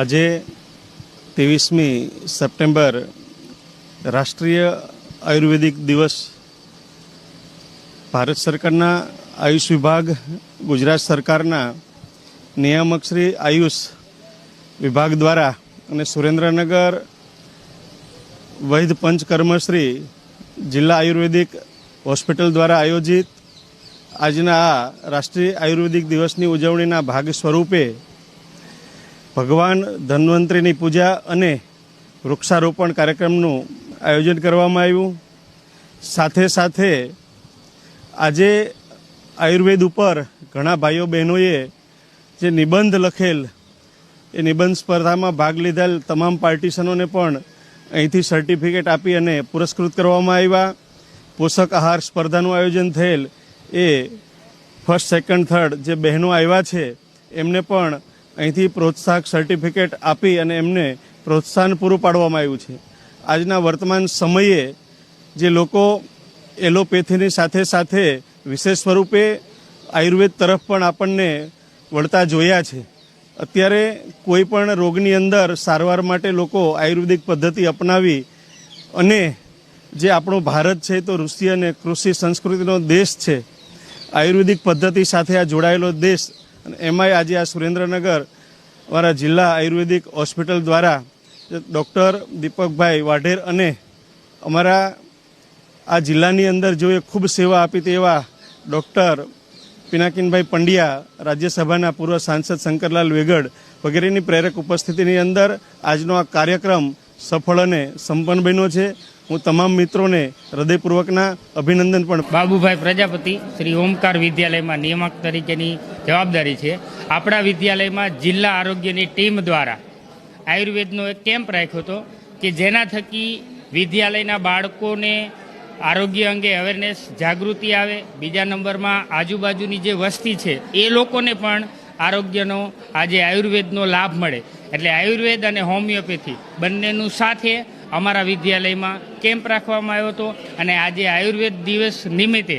આજે ત્રેવીસમી સપ્ટેમ્બર રાષ્ટ્રીય આયુર્વેદિક દિવસ. ભારત સરકારના આયુષ વિભાગ, ગુજરાત સરકારના નિયામક શ્રી આયુષ વિભાગ દ્વારા અને સુરેન્દ્રનગર વૈદ પંચકર્મશ્રી જિલ્લા આયુર્વેદિક હોસ્પિટલ દ્વારા આયોજિત આજના આ રાષ્ટ્રીય આયુર્વેદિક દિવસની ઉજવણીના ભાગ સ્વરૂપે ભગવાન ધન્વંતરીની પૂજા અને વૃક્ષારોપણ કાર્યક્રમનું આયોજન કરવામાં આવ્યું. સાથે સાથે આજે આયુર્વેદ ઉપર ઘણા ભાઈઓ બહેનોએ જે નિબંધ લખેલ, એ નિબંધ સ્પર્ધામાં ભાગ લીધેલ તમામ પાર્ટીશનોને પણ અહીંથી સર્ટિફિકેટ આપી અને પુરસ્કૃત કરવામાં આવ્યા. પોષક આહાર સ્પર્ધાનું આયોજન થયેલ એ ફર્સ્ટ સેકન્ડ થર્ડ જે બહેનો આવ્યા છે, એમને પણ અહીંથી પ્રોત્સાહક સર્ટિફિકેટ આપી અને એમને પ્રોત્સાહન પૂરું પાડવામાં આવ્યું છે. આજના વર્તમાન સમયે જે લોકો એલોપેથીની સાથે સાથે વિશેષ સ્વરૂપે આયુર્વેદ તરફ પણ આપણને વળતા જોયા છે. અત્યારે કોઈ પણ રોગની અંદર સારવાર માટે લોકો આયુર્વેદિક પદ્ધતિ અપનાવી અને જે આપણો ભારત છે તો ઋષિ અને કૃષિ સંસ્કૃતિનો દેશ છે. આયુર્વેદિક પદ્ધતિ સાથે આ જોડાયેલો દેશ અને એમાંય આજે આ સુરેન્દ્રનગર અમારા જિલ્લા આયુર્વેદિક હોસ્પિટલ દ્વારા ડૉક્ટર દીપકભાઈ વાઢેર અને અમારા આ જિલ્લાની અંદર જોએ ખૂબ સેવા આપી તેવા ડૉક્ટર પિનાકિનભાઈ પંડ્યા, રાજ્યસભાના પૂર્વ સાંસદ શંકરલાલ વેગડ વગેરેની પ્રેરક ઉપસ્થિતિની અંદર આજનો આ કાર્યક્રમ સફળ અને સંપન્ન બન્યો છે. હું તમામ મિત્રોને હૃદયપૂર્વકના અભિનંદન પણ બાબુભાઈ પ્રજાપતિ, શ્રી ઓમકાર વિદ્યાલયમાં નિયામક તરીકેની જવાબદારી છે. આપણા વિદ્યાલયમાં જિલ્લા આરોગ્યની ટીમ દ્વારા આયુર્વેદનો એક કેમ્પ રાખ્યો હતો કે જેના થકી વિદ્યાલયના બાળકોને આરોગ્ય અંગે અવેરનેસ જાગૃતિ આવે. બીજા નંબરમાં આજુબાજુની જે વસ્તી છે, એ લોકોને પણ આરોગ્યનો, આજે આયુર્વેદનો લાભ મળે. એટલે આયુર્વેદ અને હોમિયોપેથી બંનેનું સાથે અમારા વિદ્યાલયમાં કેમ્પ રાખવામાં આવ્યો હતો અને આજે આયુર્વેદ દિવસ નિમિત્તે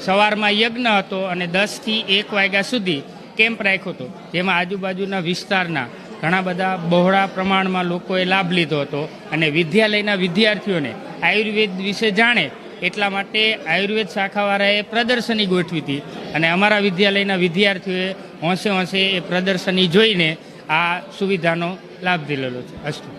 સવારમાં યજ્ઞ હતો અને દસથી એક વાગ્યા સુધી કેમ્પ રાખ્યો હતો. જેમાં આજુબાજુના વિસ્તારના ઘણા બધા બહોળા પ્રમાણમાં લોકોએ લાભ લીધો હતો અને વિદ્યાલયના વિદ્યાર્થીઓને આયુર્વેદ વિશે જાણે એટલા માટે આયુર્વેદ શાખાવાળાએ પ્રદર્શની ગોઠવી હતી અને અમારા વિદ્યાલયના વિદ્યાર્થીઓએ હોંશે હોંશે એ પ્રદર્શની જોઈને આ સુવિધાનો લાભ લીધેલો છે. અસ્તુ